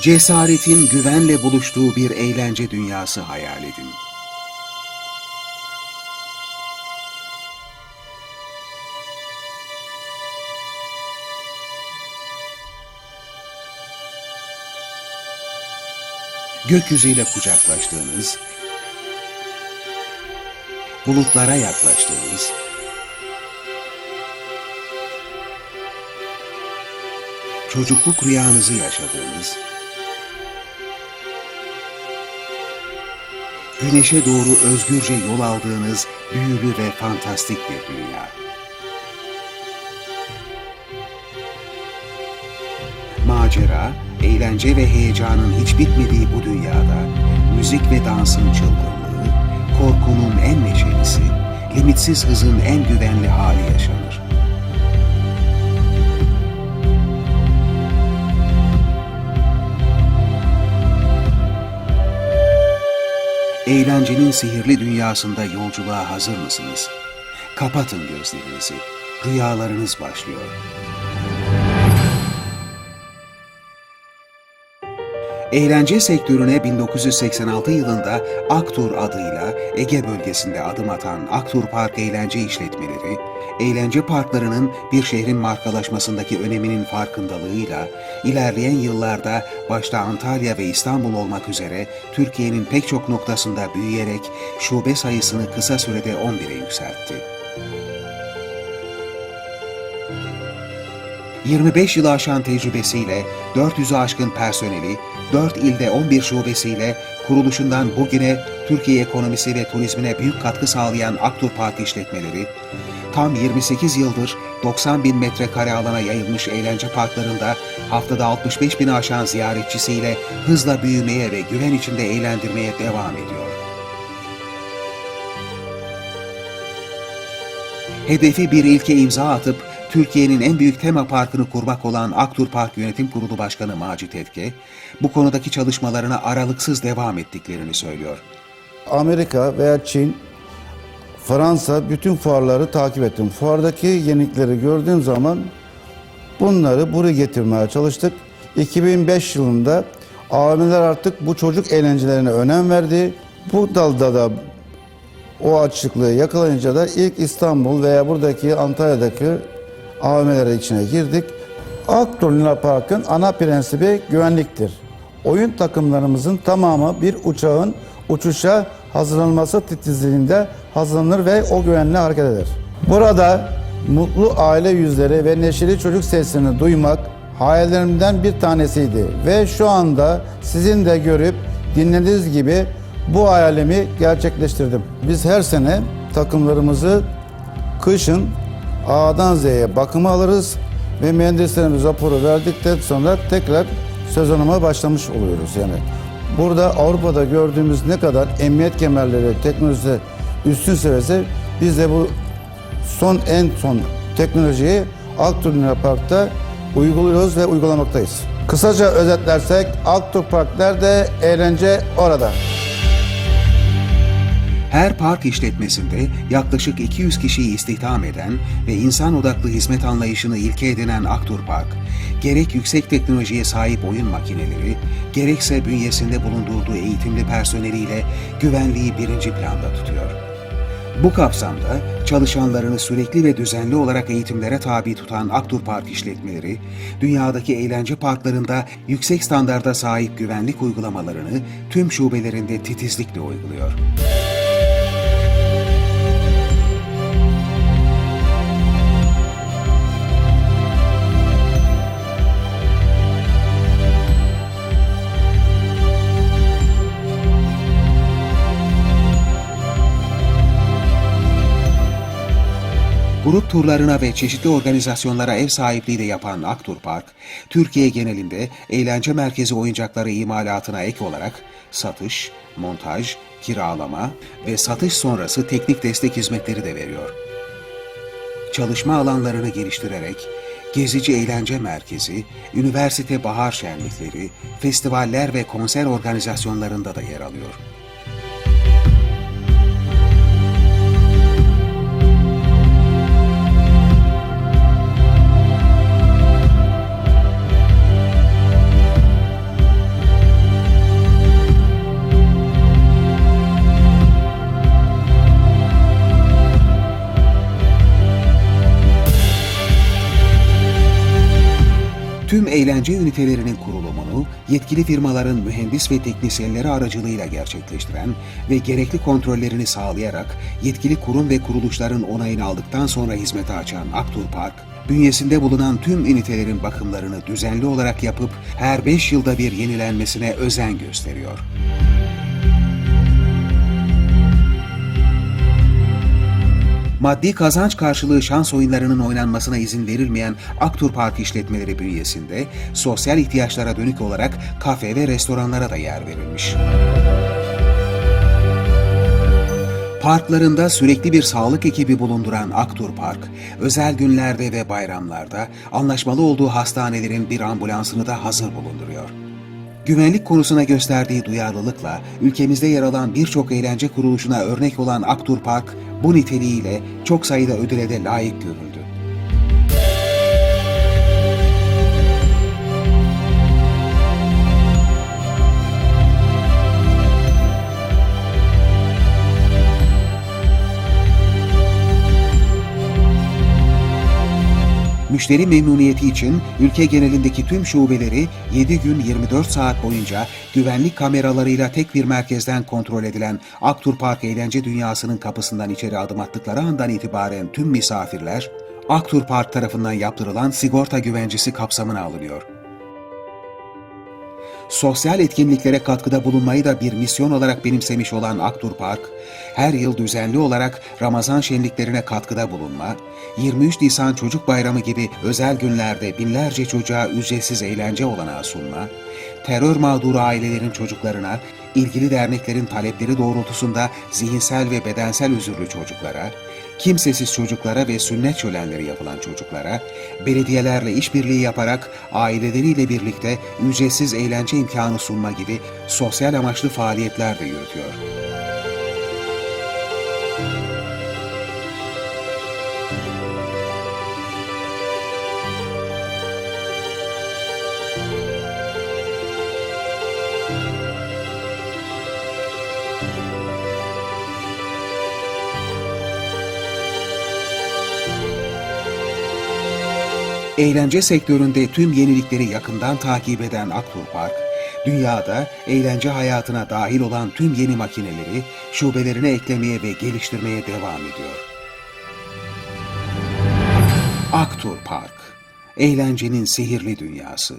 Cesaretin güvenle buluştuğu bir eğlence dünyası hayal edin. Gökyüzüyle kucaklaştığınız, bulutlara yaklaştığınız, çocukluk rüyanızı yaşadığınız, güneşe doğru özgürce yol aldığınız büyülü ve fantastik bir dünya. Macera, eğlence ve heyecanın hiç bitmediği bu dünyada müzik ve dansın çılgınlığı, korkunun en neşelisi, limitsiz hızın en güvenli hali yaşanır. Eğlencenin sihirli dünyasında yolculuğa hazır mısınız? Kapatın gözlerinizi. Rüyalarınız başlıyor. Eğlence sektörüne 1986 yılında Aktur adıyla Ege bölgesinde adım atan Aktur Park Eğlence İşletmeleri, eğlence parklarının bir şehrin markalaşmasındaki öneminin farkındalığıyla ilerleyen yıllarda başta Antalya ve İstanbul olmak üzere Türkiye'nin pek çok noktasında büyüyerek şube sayısını kısa sürede 11'e yükseltti. 25 yılı aşan tecrübesiyle 400'ü aşkın personeli, 4 ilde 11 şubesiyle kuruluşundan bugüne Türkiye ekonomisi ve turizmine büyük katkı sağlayan Aktur Park işletmeleri, tam 28 yıldır 90 bin metrekare alana yayılmış eğlence parklarında haftada 65 bini aşan ziyaretçisiyle hızla büyümeye ve güven içinde eğlendirmeye devam ediyor. Hedefi bir ilke imza atıp Türkiye'nin en büyük tema parkını kurmak olan Aktur Park Yönetim Kurulu Başkanı Macit Etke, bu konudaki çalışmalarına aralıksız devam ettiklerini söylüyor. Amerika veya Çin, Fransa bütün fuarları takip ettim. Fuardaki yenilikleri gördüğüm zaman bunları buraya getirmeye çalıştık. 2005 yılında AVM'ler artık bu çocuk eğlencelerine önem verdi. Bu dalda da o açıklığı yakalayınca da ilk İstanbul veya buradaki Antalya'daki AVM'lere içine girdik. Aktor Luna Park'ın ana prensibi güvenliktir. Oyun takımlarımızın tamamı bir uçağın uçuşa hazırlanması titizliğinde hazırlanır ve o güvenle hareket eder. Burada mutlu aile yüzleri ve neşeli çocuk seslerini duymak hayallerimden bir tanesiydi ve şu anda sizin de görüp dinlediğiniz gibi bu hayalimi gerçekleştirdim. Biz her sene takımlarımızı kışın A'dan Z'ye bakıma alırız ve mühendislerimiz raporu verdikten sonra tekrar sezonuma başlamış oluyoruz yani. Burada Avrupa'da gördüğümüz ne kadar emniyet kemerleri, teknolojisi üstün seviyesi biz de bu son en son teknolojiyi Aktur Luna Park'ta uyguluyoruz ve uygulamaktayız. Kısaca özetlersek Aktur Park nerede, eğlence orada. Her park işletmesinde yaklaşık 200 kişiyi istihdam eden ve insan odaklı hizmet anlayışını ilke edinen Aktur Park, gerek yüksek teknolojiye sahip oyun makineleri, gerekse bünyesinde bulundurduğu eğitimli personeliyle güvenliği birinci planda tutuyor. Bu kapsamda çalışanlarını sürekli ve düzenli olarak eğitimlere tabi tutan Aktur Park işletmeleri, dünyadaki eğlence parklarında yüksek standarda sahip güvenlik uygulamalarını tüm şubelerinde titizlikle uyguluyor. Grup turlarına ve çeşitli organizasyonlara ev sahipliği de yapan Aktur Park, Türkiye genelinde eğlence merkezi oyuncakları imalatına ek olarak satış, montaj, kiralama ve satış sonrası teknik destek hizmetleri de veriyor. Çalışma alanlarını geliştirerek gezici eğlence merkezi, üniversite bahar şenlikleri, festivaller ve konser organizasyonlarında da yer alıyor. Eğlence ünitelerinin kurulumunu yetkili firmaların mühendis ve teknisyenleri aracılığıyla gerçekleştiren ve gerekli kontrollerini sağlayarak yetkili kurum ve kuruluşların onayını aldıktan sonra hizmete açan Aktur Park, bünyesinde bulunan tüm ünitelerin bakımlarını düzenli olarak yapıp her 5 yılda bir yenilenmesine özen gösteriyor. Maddi kazanç karşılığı şans oyunlarının oynanmasına izin verilmeyen Aktur Park işletmeleri bünyesinde sosyal ihtiyaçlara dönük olarak kafe ve restoranlara da yer verilmiş. Parklarında sürekli bir sağlık ekibi bulunduran Aktur Park, özel günlerde ve bayramlarda anlaşmalı olduğu hastanelerin bir ambulansını da hazır bulunduruyor. Güvenlik konusuna gösterdiği duyarlılıkla ülkemizde yer alan birçok eğlence kuruluşuna örnek olan Aktur Park, bu niteliğiyle çok sayıda ödüle de layık görüldü. Müşteri memnuniyeti için ülke genelindeki tüm şubeleri 7 gün 24 saat boyunca güvenlik kameralarıyla tek bir merkezden kontrol edilen Aktur Park eğlence dünyasının kapısından içeri adım attıkları andan itibaren tüm misafirler Aktur Park tarafından yaptırılan sigorta güvencesi kapsamına alınıyor. Sosyal etkinliklere katkıda bulunmayı da bir misyon olarak benimsemiş olan Aktur Park, her yıl düzenli olarak Ramazan şenliklerine katkıda bulunma, 23 Nisan Çocuk Bayramı gibi özel günlerde binlerce çocuğa ücretsiz eğlence olanağı sunma, terör mağduru ailelerin çocuklarına, ilgili derneklerin talepleri doğrultusunda zihinsel ve bedensel özürlü çocuklara, kimsesiz çocuklara ve sünnet şölenleri yapılan çocuklara, belediyelerle işbirliği yaparak aileleriyle birlikte ücretsiz eğlence imkanı sunma gibi sosyal amaçlı faaliyetler de yürütüyor. Eğlence sektöründe tüm yenilikleri yakından takip eden Aktur Park, dünyada eğlence hayatına dahil olan tüm yeni makineleri şubelerine eklemeye ve geliştirmeye devam ediyor. Aktur Park, eğlencenin sihirli dünyası.